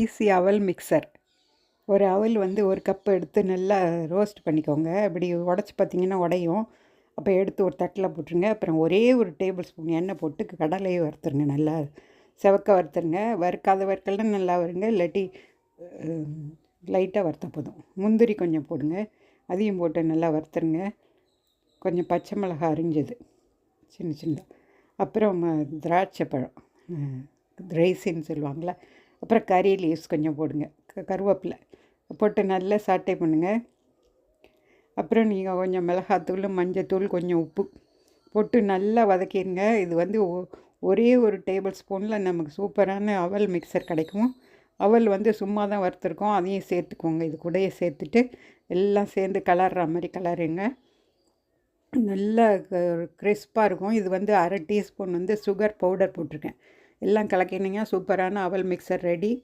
Easy அவல் mixer. ஒரு அவல் வந்து ஒரு கப் எடுத்து நல்லா ரோஸ்ட் பண்ணிக்கோங்க. இப்படி உடச்சி பார்த்தீங்கன்னா உடையும். அப்போ எடுத்து ஒரு தட்டில் போட்டுருங்க. அப்புறம் ஒரே ஒரு டேபிள் ஸ்பூன் எண்ணெய் போட்டு கடலையை வறுத்துருங்க நல்லா. செவக்க வறுத்துருங்க. வறுக்காத வறுக்கலாம் நல்லா வருங்க இல்லாட்டி லைட்டாக வறுத்த போதும். முந்திரி கொஞ்சம் போடுங்க. அதையும் போட்டு நல்லா வறுத்துருங்க. கொஞ்சம் பச்சை மிளகா அரிஞ்சது. சின்ன சின்ன. அப்புறம் திராட்சை பழம். ரைசின்னு சொல்லுவாங்களே அப்புறம் கறி லீவ்ஸ் கொஞ்சம் போடுங்க. க கருவேப்பிலை போட்டு நல்லா சாட்டை பண்ணுங்கள் அப்புறம் நீங்கள் கொஞ்சம் மிளகாத்தூள் மஞ்சத்தூள் கொஞ்சம் உப்பு போட்டு நல்லா வதக்கிடுங்க. இது வந்து ஒரே ஒரு டேபிள் ஸ்பூனில் நமக்கு சூப்பரான அவல் மிக்சர் கிடைக்கும். அவல் வந்து சும்மா தான் வறுத்துருக்கோம். அதையும் சேர்த்துக்கோங்க. இது கூடயே சேர்த்துட்டு எல்லாம் சேர்ந்து கலர்ற மாதிரி கலருங்க. நல்லா கிறிஸ்பாக இருக்கும். இது வந்து அரை டீஸ்பூன் வந்து சுகர் பவுடர் போட்டிருக்கேன். எல்லாம் கலக்கினீங்க. சூப்பரான அவல் மிக்சர் ரெடி